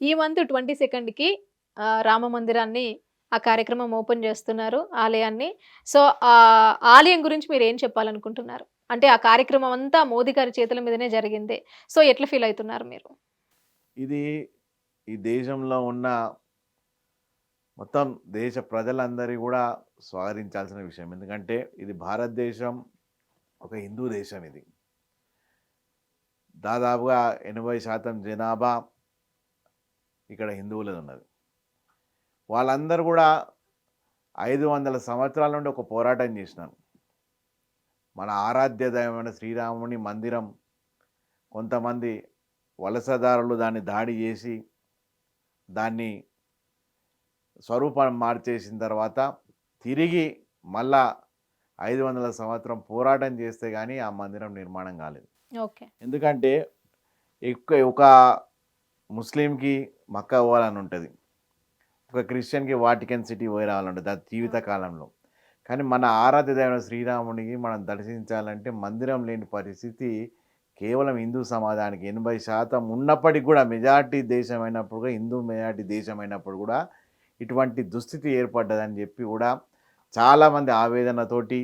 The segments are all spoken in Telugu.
ఈ మంత్ ట్వంటీ సెకండ్కి రామ మందిరాన్ని ఆ కార్యక్రమం ఓపెన్ చేస్తున్నారు ఆలయాన్ని. సో ఆ ఆలయం గురించి మీరు ఏం చెప్పాలనుకుంటున్నారు? అంటే ఆ కార్యక్రమం అంతా మోదీ గారి చేతుల మీదనే జరిగింది. సో ఎట్లా ఫీల్ అవుతున్నారు మీరు? ఇది ఈ దేశంలో ఉన్న మొత్తం దేశ ప్రజలందరి కూడా స్వాగతించాల్సిన విషయం. ఎందుకంటే ఇది భారతదేశం ఒక హిందూ దేశం ఇది. దాదాపుగా ఎనభై శాతం జనాభా ఇక్కడ హిందువులది ఉన్నది. వాళ్ళందరూ కూడా ఐదు వందల సంవత్సరాల నుండి ఒక పోరాటం చేసినారు. మన ఆరాధ్య దైవమైన శ్రీరాముని మందిరం కొంతమంది వలసదారులు దాన్ని దాడి చేసి దాన్ని స్వరూపం మార్చేసిన తర్వాత తిరిగి మళ్ళా ఐదు వందల సంవత్సరం పోరాటం చేస్తే కానీ ఆ మందిరం నిర్మాణం కాలేదు. ఓకే. ఎందుకంటే ఎక్కువ ఒక ముస్లింకి మక్కా పోవాలని ఉంటుంది. ఒక క్రిస్టియన్కి వాటికన్ సిటీ పోయి రావాలని ఉంటుంది అది జీవిత కాలంలో కానీ మన ఆరాధ్య దైవం శ్రీరామునికి మనం దర్శించాలంటే మందిరం లేని పరిస్థితి కేవలం హిందూ సమాజానికి. ఎనభై శాతం ఉన్నప్పటికీ కూడా మెజార్టీ దేశం అయినప్పుడు కూడా హిందూ మెజార్టీ దేశం అయినప్పుడు కూడా ఇటువంటి దుస్థితి ఏర్పడ్డదని చెప్పి కూడా చాలామంది ఆవేదనతోటి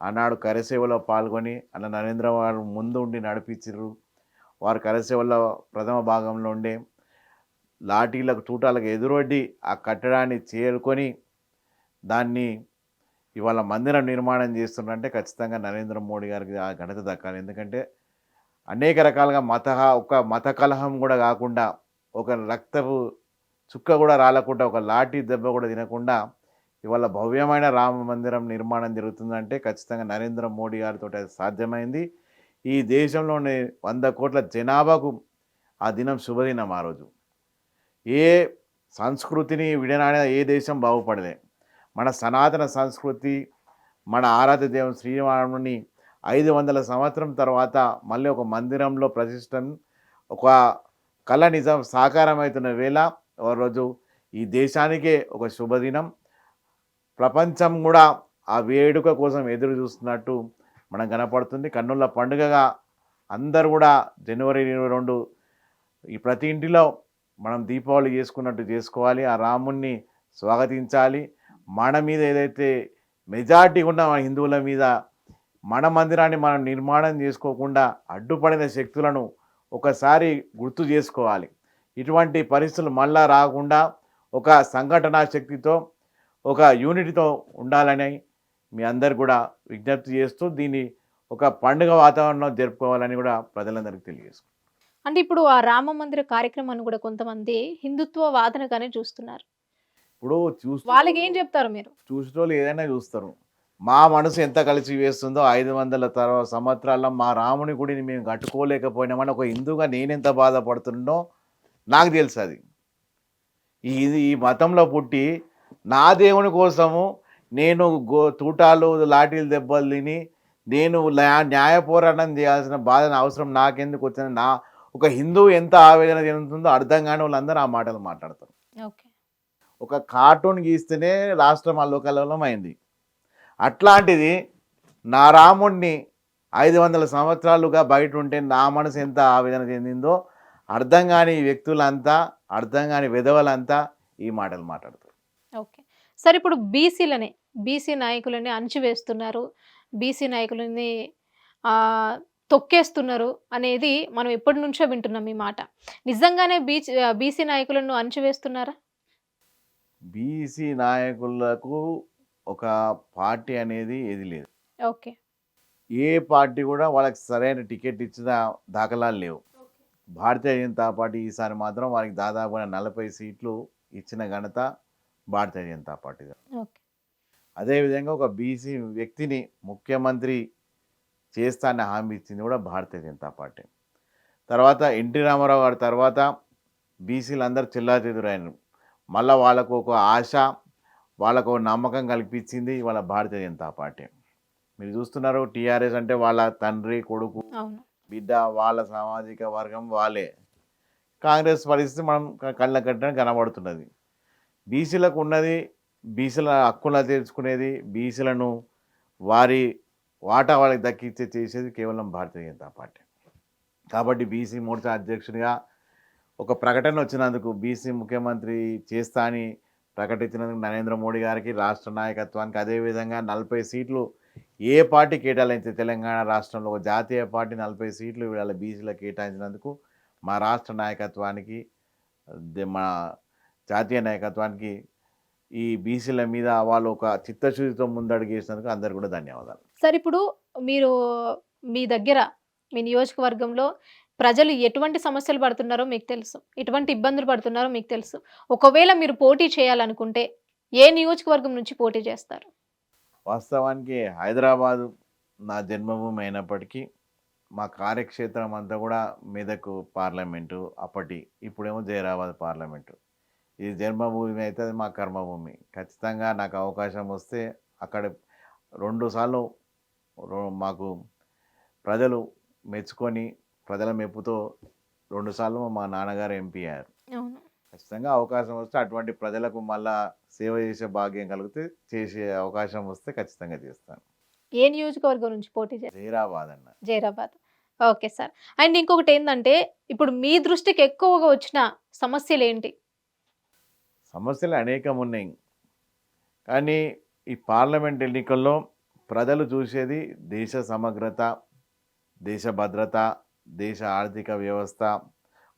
ఆనాడు కరసేవలో పాల్గొని అలా నరేంద్ర వారు ముందు ఉండి నడిపించారు వారు కరసేవలో ప్రథమ భాగంలో ఉండే లాఠీలకు చూటాలకు ఎదురొడ్డి ఆ కట్టడాన్ని చేరుకొని దాన్ని ఇవాళ మందిరం నిర్మాణం చేస్తున్నారంటే ఖచ్చితంగా నరేంద్ర మోడీ గారికి ఆ ఘనత దక్కాలి. ఎందుకంటే అనేక రకాలుగా మత ఒక మత కలహం కూడా కాకుండా ఒక రక్తపు చుక్క కూడా రాలకుండా ఒక లాఠీ దెబ్బ కూడా తినకుండా ఇవాళ భవ్యమైన రామ మందిరం నిర్మాణం జరుగుతుందంటే ఖచ్చితంగా నరేంద్ర మోడీ గారితో అది సాధ్యమైంది. ఈ దేశంలోని వంద కోట్ల జనాభాకు ఆ దినం శుభదినం ఆ రోజు. ఏ సంస్కృతిని విడనాడిన ఏ దేశం బాగుపడలే. మన సనాతన సంస్కృతి మన ఆరాధ్య దేవం శ్రీరాముని ఐదు వందల సంవత్సరం తర్వాత మళ్ళీ ఒక మందిరంలో ప్రతిష్టం ఒక కళ నిజం సాకారమవుతున్న వేళ ఒక రోజు ఈ దేశానికే ఒక శుభదినం. ప్రపంచం కూడా ఆ వేడుక కోసం ఎదురు చూస్తున్నట్టు మనం కనపడుతుంది. కన్నుల పండుగగా అందరు కూడా జనవరి ఇరవై రెండు ఈ ప్రతి ఇంటిలో మనం దీపావళి చేసుకున్నట్టు చేసుకోవాలి ఆ రాముణ్ణి స్వాగతించాలి. మన మీద ఏదైతే మెజార్టీ ఉన్న మన హిందువుల మీద మన మందిరాన్ని మనం నిర్మాణం చేసుకోకుండా అడ్డుపడిన శక్తులను ఒకసారి గుర్తు చేసుకోవాలి. ఇటువంటి పరిస్థితులు మళ్ళా రాకుండా ఒక సంఘటనా శక్తితో ఒక యూనిటీతో ఉండాలని మీ అందరు కూడా విజ్ఞప్తి చేస్తూ దీన్ని ఒక పండుగ వాతావరణంలో జరుపుకోవాలని కూడా ప్రజలందరికీ తెలియజేసుకుంటారు అంటే ఇప్పుడు ఆ రామ మందిర కార్యక్రమాన్ని కూడా కొంతమంది హిందుత్వ వాదనగానే చూస్తున్నారు. ఇప్పుడు చూస్తూ వాళ్ళకి ఏం చెప్తారు మీరు? చూసిన వాళ్ళు ఏదైనా చూస్తారు. మా మనసు ఎంత కలిసి వేస్తుందో ఐదు వందల తర్వాత సంవత్సరాల్లో మా రాముని గుడిని మేము కట్టుకోలేకపోయినామని ఒక హిందూగా నేనెంత బాధపడుతుండో నాకు తెలుసు అది. ఈ ఇది ఈ మతంలో పుట్టి నా దేవుని కోసము నేను గో తూటాలు లాఠీలు దెబ్బలు తిని నేను న్యా- న్యాయ పోరాటం చేయాల్సిన బాధ అవసరం నాకెందుకు వచ్చిన నా ఒక హిందువు ఎంత ఆవేదన చెందుతుందో అర్థం కాని వాళ్ళందరూ ఆ మాటలు మాట్లాడతారు. ఓకే. ఒక కార్టూన్ గీస్తేనే రాష్ట్రం అల్లోకల్లోలం అయింది. అట్లాంటిది నా రాముణ్ణి ఐదు వందల సంవత్సరాలుగా బయట ఉంటే నా మనసు ఎంత ఆవేదన చెందిందో అర్థం కాని వ్యక్తులంతా అర్థం కాని విధవలంతా ఈ మాటలు మాట్లాడతారు. ఓకే. సరే ఇప్పుడు బీసీలని బీసీ నాయకులని అణచివేస్తున్నారు. బీసీ నాయకులని తొక్కేస్తున్నారు అనేది మనం ఎప్పటి నుంచో వింటున్నాం ఈ మాట. నిజంగానే బీచ్ బీసీ నాయకులను అణచివేస్తున్నారా? బీసీ నాయకులకు ఒక పార్టీ అనేది ఏది లేదు. ఓకే. ఏ పార్టీ కూడా వాళ్ళకి సరైన టికెట్ ఇచ్చిన దాఖలాలు లేవు. భారతీయ జనతా పార్టీ ఈసారి మాత్రం వారికి దాదాపుగా నలభై సీట్లు ఇచ్చిన ఘనత భారతీయ జనతా పార్టీ. ఓకే. అదేవిధంగా ఒక బీసీ వ్యక్తిని ముఖ్యమంత్రి చేస్తానని హామీ ఇచ్చింది కూడా భారతీయ జనతా పార్టీ. తర్వాత ఎన్టీ రామారావు గారి తర్వాత బీసీలు అందరూ చిల్లాచెదురైనారు మళ్ళీ వాళ్ళకు ఒక ఆశ వాళ్ళకు ఒక నమ్మకం కల్పించింది వాళ్ళ భారతీయ జనతా పార్టీ. మీరు చూస్తున్నారు టీఆర్ఎస్ అంటే వాళ్ళ తండ్రి కొడుకు బిడ్డ వాళ్ళ సామాజిక వర్గం వాళ్ళే. కాంగ్రెస్ పరిస్థితి మనం కళ్ళ కట్టిన కనబడుతున్నది. బీసీలకు ఉన్నది బీసీల హక్కుల తీర్చుకునేది బీసీలను వారి వాటా వాళ్ళకి దక్కిచ్చే చేసేది కేవలం భారతీయ జనతా పార్టీ. కాబట్టి బీసీ మోర్చా అధ్యక్షుడిగా ఒక ప్రకటన వచ్చినందుకు బీసీ ముఖ్యమంత్రి చేస్తా అని ప్రకటించినందుకు నరేంద్ర మోడీ గారికి రాష్ట్ర నాయకత్వానికి అదేవిధంగా నలభై సీట్లు ఏ పార్టీ కేటాయించే తెలంగాణ రాష్ట్రంలో ఒక జాతీయ పార్టీ నలభై సీట్లు వీళ్ళ బీసీలకు కేటాయించినందుకు మా రాష్ట్ర నాయకత్వానికి దే- మా జాతీయ నాయకత్వానికి ఈ బీసీల మీద వాళ్ళు ఒక చిత్తశుద్ధితో ముందడుగు వేసినందుకు అందరు కూడా ధన్యవాదాలు. సార్ ఇప్పుడు మీరు మీ దగ్గర మీ నియోజకవర్గంలో ప్రజలు ఎటువంటి సమస్యలు పడుతున్నారో మీకు తెలుసు. ఎటువంటి ఇబ్బందులు పడుతున్నారో మీకు తెలుసు. ఒకవేళ మీరు పోటీ చేయాలనుకుంటే ఏ నియోజకవర్గం నుంచి పోటీ చేస్తారు? వాస్తవానికి హైదరాబాదు నా జన్మభూమి అయినప్పటికీ మా కార్యక్షేత్రం అంతా కూడా మెదక్ పార్లమెంటు అప్పటి ఇప్పుడేమో జైరాబాద్ పార్లమెంటు. ఇది జన్మభూమి అయితే అది మా కర్మభూమి. ఖచ్చితంగా నాకు అవకాశం వస్తే అక్కడ రెండు సార్లు మాకు ప్రజలు మెచ్చుకొని ప్రజల మెప్పుతో రెండుసార్లు మా నాన్నగారు ఎంపీ అయ్యారు. ఖచ్చితంగా అవకాశం వస్తే అటువంటి ప్రజలకు మళ్ళా సేవ చేసే భాగ్యం కలిగితే చేసే అవకాశం వస్తే ఖచ్చితంగా చేస్తాను. ఏ నియోజకవర్గం నుంచి పోటీ జైరాబాద్ అన్న. జైరాబాద్. Okay sir. అండ్ ఇంకొకటి ఏంటంటే ఇప్పుడు మీ దృష్టికి ఎక్కువగా వచ్చిన సమస్యలు ఏంటి సమస్యలు అనేకం ఉన్నాయి. కానీ ఈ పార్లమెంట్ ఎన్నికల్లో ప్రజలు చూసేది దేశ సమగ్రత దేశ భద్రత దేశ ఆర్థిక వ్యవస్థ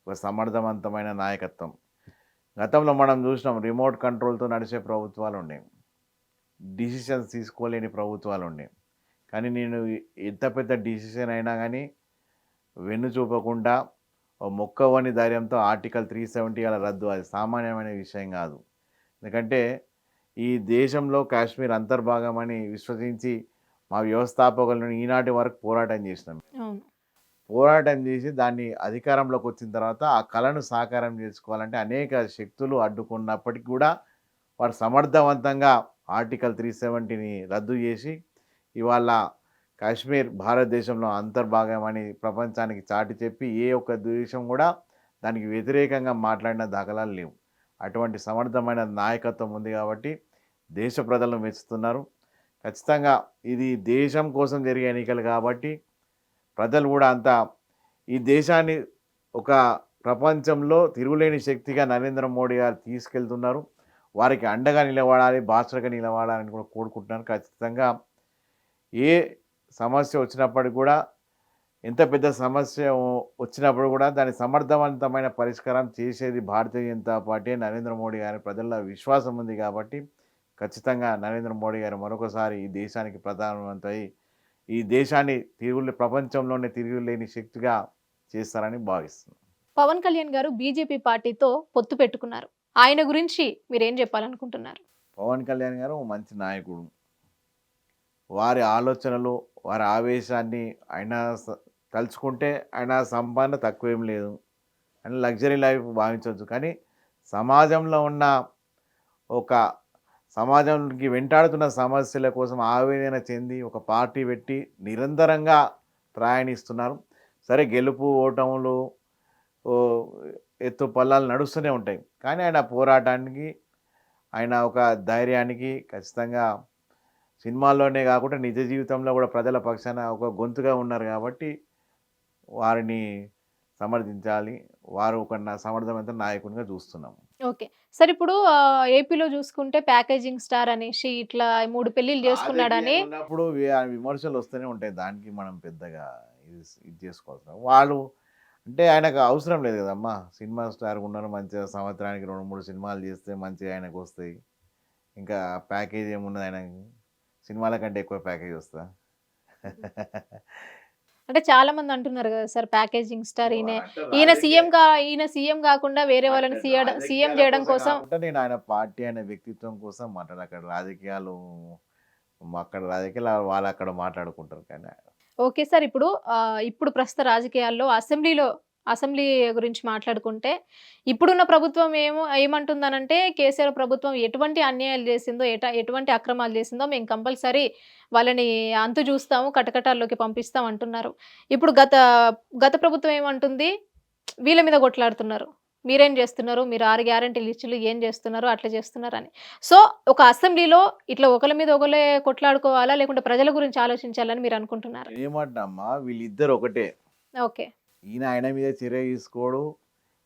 ఒక సమర్థవంతమైన నాయకత్వం. గతంలో మనం చూసినాం రిమోట్ కంట్రోల్తో నడిచే ప్రభుత్వాలు ఉన్నాయి డిసిషన్స్ తీసుకోలేని ప్రభుత్వాలు ఉన్నాయి కానీ నేను ఎంత పెద్ద డిసిషన్ అయినా కానీ వెన్ను చూపకుండా మొక్కవని ధైర్యంతో ఆర్టికల్ త్రీ సెవెంటీ అలా రద్దు అది సామాన్యమైన విషయం కాదు. ఎందుకంటే ఈ దేశంలో కాశ్మీర్ అంతర్భాగం అని విశ్వసించి మా వ్యవస్థాపకులను ఈనాటి వరకు పోరాటం చేసినాం. పోరాటం చేసి దాన్ని అధికారంలోకి వచ్చిన తర్వాత ఆ కళను సాకారం చేసుకోవాలంటే అనేక శక్తులు అడ్డుకున్నప్పటికీ కూడా వారు సమర్థవంతంగా ఆర్టికల్ త్రీ సెవెంటీని రద్దు చేసి ఇవాళ కాశ్మీర్ భారతదేశంలో అంతర్భాగం అని ప్రపంచానికి చాటి చెప్పి ఏ ఒక్క దేశం కూడా దానికి వ్యతిరేకంగా మాట్లాడిన దాఖలాలు లేవు. అటువంటి సమర్థమైన నాయకత్వం ఉంది కాబట్టి దేశ ప్రజలను మెచ్చుతున్నారు. ఖచ్చితంగా ఇది దేశం కోసం జరిగే ఎన్నికలు కాబట్టి ప్రజలు కూడా అంతా ఈ దేశాన్ని ఒక ప్రపంచంలో తిరుగులేని శక్తిగా నరేంద్ర మోడీ గారు తీసుకెళ్తున్నారు. వారికి అండగా నిలబడాలి బాసటగా నిలబడాలని కూడా కోరుకుంటున్నారు. ఖచ్చితంగా ఏ సమస్య వచ్చినప్పటికి కూడా ఎంత పెద్ద సమస్య వచ్చినప్పుడు కూడా దాని సమర్థవంతమైన పరిష్కారం చేసేది భారతీయ జనతా పార్టీ నరేంద్ర మోడీ గారి ప్రజల్లో విశ్వాసం ఉంది కాబట్టి ఖచ్చితంగా నరేంద్ర మోడీ గారు మరొకసారి ఈ దేశానికి ప్రధానమంత్రి అయి ఈ దేశాన్ని తిరుగులే ప్రపంచంలోనే తిరుగులేని శక్తిగా చేస్తారని భావిస్తున్నాను పవన్ కళ్యాణ్ గారు బీజేపీ పార్టీతో పొత్తు పెట్టుకున్నారు. ఆయన గురించి మీరేం చెప్పాలనుకుంటున్నారు? పవన్ కళ్యాణ్ గారు మంచి నాయకుడు. వారి ఆలోచనలు వారి ఆవేశాన్ని ఆయన తలుచుకుంటే ఆయన సంపాదన తక్కువేం లేదు. అని లగ్జరీ లైఫ్ భావించవచ్చు. కానీ సమాజంలో ఉన్న ఒక సమాజంకి వెంటాడుతున్న సమస్యల కోసం ఆవేదన చెంది ఒక పార్టీ పెట్టి నిరంతరంగా ప్రయాణిస్తున్నారు. సరే గెలుపు ఓటములు ఎత్తు పల్లాలు నడుస్తూనే ఉంటాయి. కానీ ఆయన పోరాటానికి ఆయన ఒక ధైర్యానికి ఖచ్చితంగా సినిమాల్లోనే కాకుండా నిజ జీవితంలో కూడా ప్రజల పక్షాన ఒక గొంతుగా ఉన్నారు కాబట్టి వారిని సమర్థించాలి. వారు ఒక నా- నాయకునిగా చూస్తున్నాం ఓకే. సార్ ఇప్పుడు ఆ, ఏపీలో చూసుకుంటే ప్యాకేజింగ్ స్టార్ అనేసి ఇట్లా మూడు పెళ్ళిళ్ళు చేసుకున్నాడని ఆ విమర్శలు వస్తూనే ఉంటాయి. దానికి మనం పెద్దగా ఇది ఇది చేసుకోవాల్సిన వాళ్ళు అంటే ఆయనకు అవసరం లేదు కదమ్మా. సినిమా స్టార్ ఉన్నారు మంచిగా సంవత్సరానికి రెండు మూడు సినిమాలు చేస్తే మంచిగా ఆయనకు వస్తాయి. ఇంకా ప్యాకేజ్ ఏమున్నది ఆయనకి? సినిమాల కంటే ఎక్కువ ప్యాకేజ్ వస్తా అంటే చాలా మంది అంటున్నారు కదా సార్ ప్యాకేజింగ్ స్టార్ ఈయన ఈయన సీఎం గా ఈయన సీఎం కాకుండా వేరే వాళ్ళని సీఎం సీఎం చేయడం కోసం అంటే నేను ఆయన పార్టీ ఆయన వ్యక్తిత్వం కోసం మాట్లాడు అక్కడ రాజకీయాలు అక్కడ రాజకీయాలు వాళ్ళు అక్కడ మాట్లాడుకుంటారు కానీ. ఓకే సార్ ఇప్పుడు ఇప్పుడు ప్రస్తుత రాజకీయాల్లో అసెంబ్లీలో అసెంబ్లీ గురించి మాట్లాడుకుంటే ఇప్పుడున్న ప్రభుత్వం ఏమో ఏమంటుందనంటే కేసీఆర్ ప్రభుత్వం ఎటువంటి అన్యాయాలు చేసిందో ఎట ఎటువంటి అక్రమాలు చేసిందో మేము కంపల్సరీ వాళ్ళని అంతు చూస్తాము కటకటాల్లోకి పంపిస్తాం అంటున్నారు. ఇప్పుడు గత గత ప్రభుత్వం ఏమంటుంది? వీళ్ళ మీద కొట్లాడుతున్నారు. మీరేం చేస్తున్నారు? మీరు ఆరు గ్యారంటీ లిస్టులు ఏం చేస్తున్నారు? అట్లా చేస్తున్నారు అని సో ఒక అసెంబ్లీలో ఇట్లా ఒకరి మీద ఒకరే కొట్లాడుకోవాలా లేకుంటే ప్రజల గురించి ఆలోచించాలని మీరు అనుకుంటున్నారు? ఏమంటున్నామ్మా వీళ్ళిద్దరు ఒకటే ఓకే. ఈయన ఆయన మీద చర్య తీసుకోడు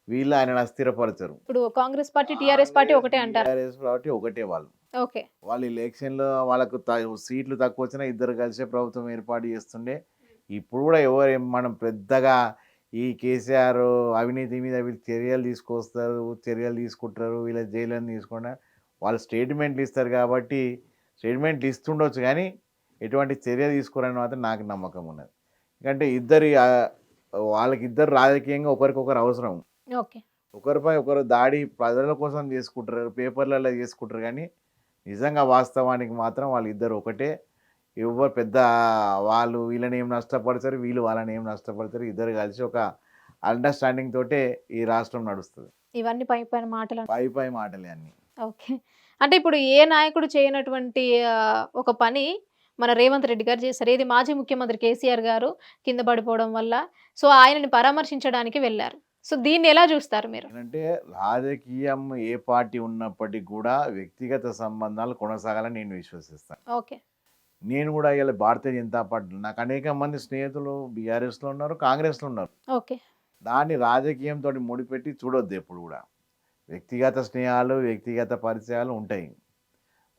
వీళ్ళు ఆయనను అస్థిరపరచరు. ఇప్పుడు కాంగ్రెస్ పార్టీ టిఆర్ఎస్ పార్టీ ఒకటే అంటారు. టీఆర్ఎస్ పార్టీ ఒకటే వాళ్ళు. ఓకే. వాళ్ళు ఎలక్షన్లో వాళ్ళకు త- సీట్లు తక్కువ వచ్చినా ఇద్దరు కలిసే ప్రభుత్వం ఏర్పాటు చేస్తుండే. ఇప్పుడు కూడా ఎవరు ఏం మనం పెద్దగా ఈ కేసీఆర్ అవినీతి మీద వీళ్ళు చర్యలు తీసుకొస్తారు చర్యలు తీసుకుంటారు వీళ్ళ జైలు తీసుకుంటారు. వాళ్ళు స్టేట్మెంట్లు ఇస్తారు కాబట్టి స్టేట్మెంట్లు ఇస్తుండొచ్చు కానీ ఎటువంటి చర్య తీసుకోరని మాత్రం నాకు నమ్మకం ఉన్నది. ఎందుకంటే ఇద్దరి ఆ, వాళ్ళకి ఇద్దరు రాజకీయంగా ఒకరికొకరు అవసరం. ఓకే. ఒకరిపై ఒకరు దాడి ప్రజల కోసం చేసుకుంటారు పేపర్లలో చేసుకుంటారు కానీ నిజంగా వాస్తవానికి మాత్రం వాళ్ళిద్దరు ఒకటే. ఎవరు పెద్ద వాళ్ళు వీళ్ళని ఏం నష్టపడతారు వీళ్ళు వాళ్ళని ఏం నష్టపడతారు ఇద్దరు కలిసి ఒక అండర్స్టాండింగ్ తోటే ఈ రాష్ట్రం నడుస్తుంది. ఇవన్నీ పై పైన మాటలు పై పై మాటలే అన్ని. ఓకే. అంటే ఇప్పుడు ఏ నాయకుడు చేయనటువంటి ఒక పని మన రేవంత్ రెడ్డి గారు చేశారు ఏది మాజీ ముఖ్యమంత్రి కేసీఆర్ గారు కింద పడిపోవడం వల్ల సో ఆయనని పరామర్శించడానికి వెళ్ళారు. సో దీన్ని ఎలా చూస్తారు మీరు? ఏంటంటే రాజకీయం ఏ పార్టీ ఉన్నప్పటికీ కూడా వ్యక్తిగత సంబంధాలు కొనసాగాలని నేను విశ్వసిస్తాను. ఓకే. నేను కూడా ఇలా భారతీయ జనతా పార్టీ నాకు అనేక మంది స్నేహితులు బీఆర్ఎస్లో ఉన్నారు కాంగ్రెస్లో ఉన్నారు. ఓకే. దాన్ని రాజకీయంతో ముడిపెట్టి చూడొద్దు ఎప్పుడు కూడా. వ్యక్తిగత స్నేహాలు వ్యక్తిగత పరిచయాలు ఉంటాయి.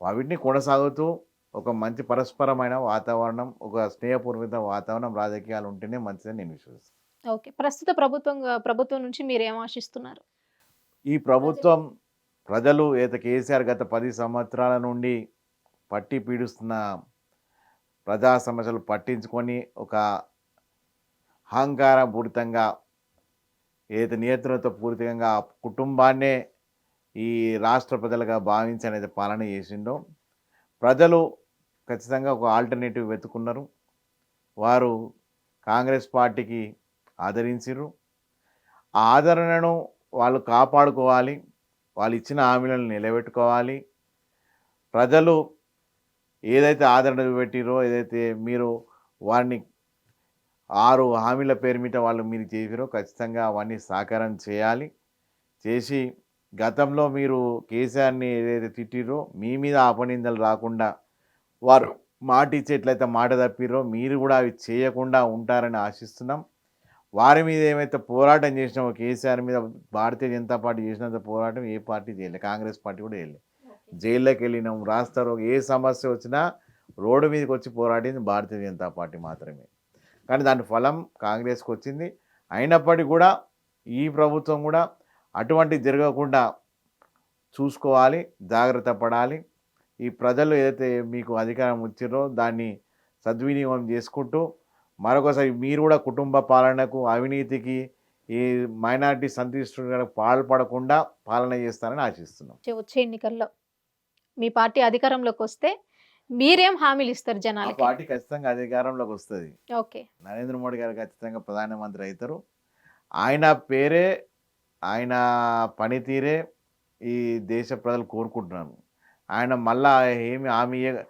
వాటిని కొనసాగుతూ ఒక మంచి పరస్పరమైన వాతావరణం ఒక స్నేహపూర్వక వాతావరణం రాజకీయాలు ఉంటేనే మంచిదని నేను విశ్వసిస్తాను ఓకే. ప్రస్తుత ప్రభుత్వం ప్రభుత్వం నుంచి మీరు ఏం ఆశిస్తున్నారు? ఈ ప్రభుత్వం ప్రజలు ఏత కేసీఆర్ గత పది సంవత్సరాల నుండి పట్టి పీడిస్తున్న ప్రజా సమస్యలు పట్టించుకొని ఒక అహంకారపూరితంగా ఏదైతే నియంత్రణతో పూర్తిగా కుటుంబాన్నే ఈ రాష్ట్ర ప్రజలుగా భావించి అనేది పాలన చేసిండో ప్రజలు ఖచ్చితంగా ఒక ఆల్టర్నేటివ్ వెతుకున్నారు. వారు కాంగ్రెస్ పార్టీకి ఆదరించరు ఆ ఆదరణను వాళ్ళు కాపాడుకోవాలి. వాళ్ళు ఇచ్చిన హామీలను నిలబెట్టుకోవాలి. ప్రజలు ఏదైతే ఆదరణ పెట్టిరో ఏదైతే మీరు వారిని ఆరు హామీల పేరు మీద వాళ్ళు మీరు చేసిరో ఖచ్చితంగా అవన్నీ సాకారం చేయాలి. చేసి గతంలో మీరు కేసీఆర్ని ఏదైతే తిట్టిరో మీ మీద అపనిందలు రాకుండా వారు మాట ఇచ్చేట్లయితే మాట తప్పిరో మీరు కూడా అవి చేయకుండా ఉంటారని ఆశిస్తున్నాం. వారి మీద ఏమైతే పోరాటం చేసినామో కేసీఆర్ మీద భారతీయ జనతా పార్టీ చేసినంత పోరాటం ఏ పార్టీ చేయలేదు కాంగ్రెస్ పార్టీ కూడా చేయలేదు జైల్లోకి వెళ్ళినాం రాస్తారు ఏ సమస్య వచ్చినా రోడ్డు మీదకి వచ్చి పోరాడింది భారతీయ జనతా పార్టీ మాత్రమే. కానీ దాని ఫలం కాంగ్రెస్కి వచ్చింది. అయినప్పటికీ కూడా ఈ ప్రభుత్వం కూడా అటువంటి జరగకుండా చూసుకోవాలి జాగ్రత్త పడాలి. ఈ ప్రజలు ఏదైతే మీకు అధికారం ఇచ్చారో దాన్ని సద్వినియోగం చేసుకుంటూ మరొకసారి మీరు కూడా కుటుంబ పాలనకు అవినీతికి ఈ మైనారిటీ సంతృష్టికి పాల్పడకుండా పాలన చేస్తారని ఆశిస్తున్నాం. వచ్చే- ఎన్నికల్లో మీ పార్టీ అధికారంలోకి వస్తే మీరేం హామీలు ఇస్తారు ఆ జనాలకి? పార్టీ ఖచ్చితంగా అధికారంలోకి వస్తుంది. ఓకే. నరేంద్ర మోడీ గారు ఖచ్చితంగా ప్రధానమంత్రి అవుతారు. ఆయన పేరే ఆయన పనితీరే ఈ దేశ ప్రజలు కోరుకుంటున్నారు. ఆయన మళ్ళా ఏమి హామీ ఇయ్య-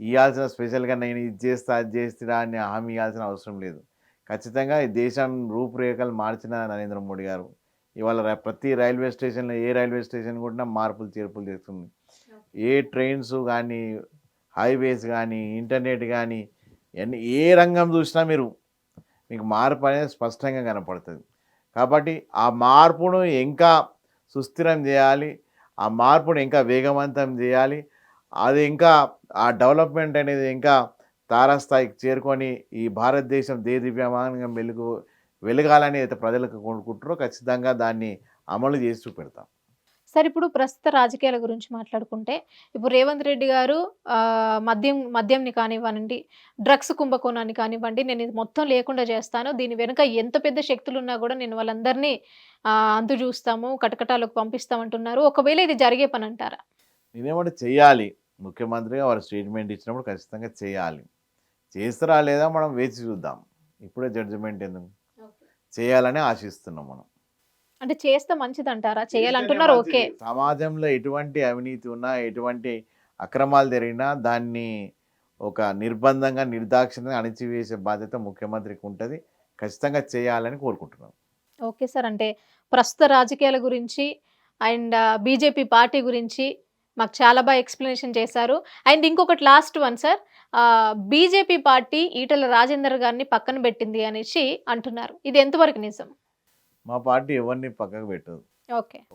ఇవ్వాల్సిన స్పెషల్గా నేను ఇది చేస్తా అది చేస్తా అని హామీ ఇవ్వాల్సిన అవసరం లేదు. ఖచ్చితంగా ఈ దేశం రూపురేఖలు మార్చిన నరేంద్ర మోడీ గారు. ఇవాళ ప్రతి రైల్వే స్టేషన్లో ఏ రైల్వే స్టేషన్ కూడా మార్పులు చేర్పులు చేస్తుంది. ఏ ట్రైన్స్ కానీ హైవేస్ కానీ ఇంటర్నెట్ కానీ ఎన్ని ఏ రంగం చూసినా మీరు మీకు మార్పు అనేది స్పష్టంగా కనపడుతుంది. కాబట్టి ఆ మార్పును ఇంకా సుస్థిరం చేయాలి. ఆ మార్పును ఇంకా వేగవంతం చేయాలి. అది ఇంకా ఆ డెవలప్మెంట్ అనేది ఇంకా తారాస్థాయికి చేరుకొని ఈ భారతదేశం దేదీప్యమానంగా వెలుగు వెలగాలని అయితే ప్రజలకు కోరుకుంటారో ఖచ్చితంగా దాన్ని అమలు చేసి చూపెడతాం. సార్ ఇప్పుడు ప్రస్తుత రాజకీయాల గురించి మాట్లాడుకుంటే ఇప్పుడు రేవంత్ రెడ్డి గారు మద్యం మద్యంని కానివ్వనండి డ్రగ్స్ కుంభకోణాన్ని కానివ్వండి నేను ఇది మొత్తం లేకుండా చేస్తాను. దీని వెనుక ఎంత పెద్ద శక్తులు ఉన్నా కూడా నేను వాళ్ళందరినీ అంతు చూస్తాము కటకటాలకు పంపిస్తామంటున్నారు. ఒకవేళ ఇది జరిగే పని అంటారా? నేనేమంటే చేయాలి. ముఖ్యమంత్రిగా వారు స్టేట్మెంట్ ఇచ్చినప్పుడు ఖచ్చితంగా చేయాలి. చేస్తారా లేదా మనం వేచి చూద్దాం. ఇప్పుడే జడ్జిమెంట్ ఎందుకు? చేయాలని ఆశిస్తున్నాం మనం. అంటే చేస్తే మంచిది అంటారా చేయాలంటున్నారు ఓకే. సమాజంలో ఎటువంటి అవినీతి ఉన్నా ఎటువంటి అక్రమాలు జరిగినా దాన్ని ఒక నిర్బంధంగా నిర్దాక్షిణ్యంగా అణిచివేసే బాధ్యత ముఖ్యమంత్రికి ఉంటుంది. ఖచ్చితంగా చేయాలని కోరుకుంటున్నాం. Okay sir. అంటే ప్రస్తుత రాజకీయాల గురించి అండ్ బీజేపీ పార్టీ గురించి మాకు చాలా బాగా ఎక్స్ప్లెనేషన్ చేశారు. అండ్ ఇంకొకటి last one sir BJP party Etela Rajender గారిని పక్కన పెట్టింది అనేసి అంటున్నారు. ఇది ఎంతవరకు నిజం? మా పార్టీ ఎవరిని పక్కకు పెట్టదు.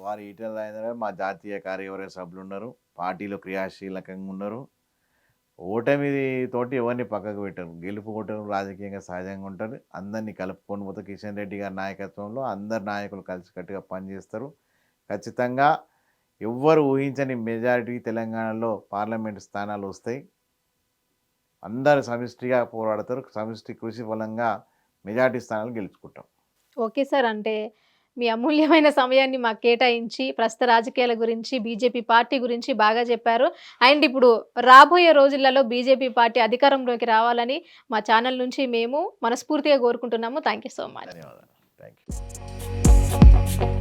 వారు ఈటల రాజేంద్ర మా జాతీయ కార్యవర్గ సభ్యులు ఉన్నారు పార్టీలో క్రియాశీలకంగా ఉన్నారు. ఓటమి తోటి ఎవరిని పక్కకు పెట్టరు. గెలుపు ఓటమి రాజకీయంగా సహజంగా ఉంటుంది అందరినీ కలుపుకొని పోతే కిషన్ రెడ్డి గారి నాయకత్వంలో అందరు నాయకులు కలిసికట్టుగా పనిచేస్తారు. ఖచ్చితంగా ఎవ్వరు ఊహించని మెజారిటీ తెలంగాణలో పార్లమెంట్ స్థానాలు వస్తాయి. అందరు సమిష్టిగా పోరాడతారు. సమిష్టి కృషి ఫలంగా మెజారిటీ స్థానాలు గెలుచుకుంటాం. Okay sir. అంటే మీ అమూల్యమైన సమయాన్ని మాకు కేటాయించి ప్రస్తుత రాజకీయాల గురించి బీజేపీ పార్టీ గురించి బాగా చెప్పారు. అండ్ ఇప్పుడు రాబోయే రోజులలో బీజేపీ పార్టీ అధికారంలోకి రావాలని మా ఛానల్ నుంచి మేము మనస్ఫూర్తిగా కోరుకుంటున్నాము. Thank you so much. ధన్యవాదాలు. Thank you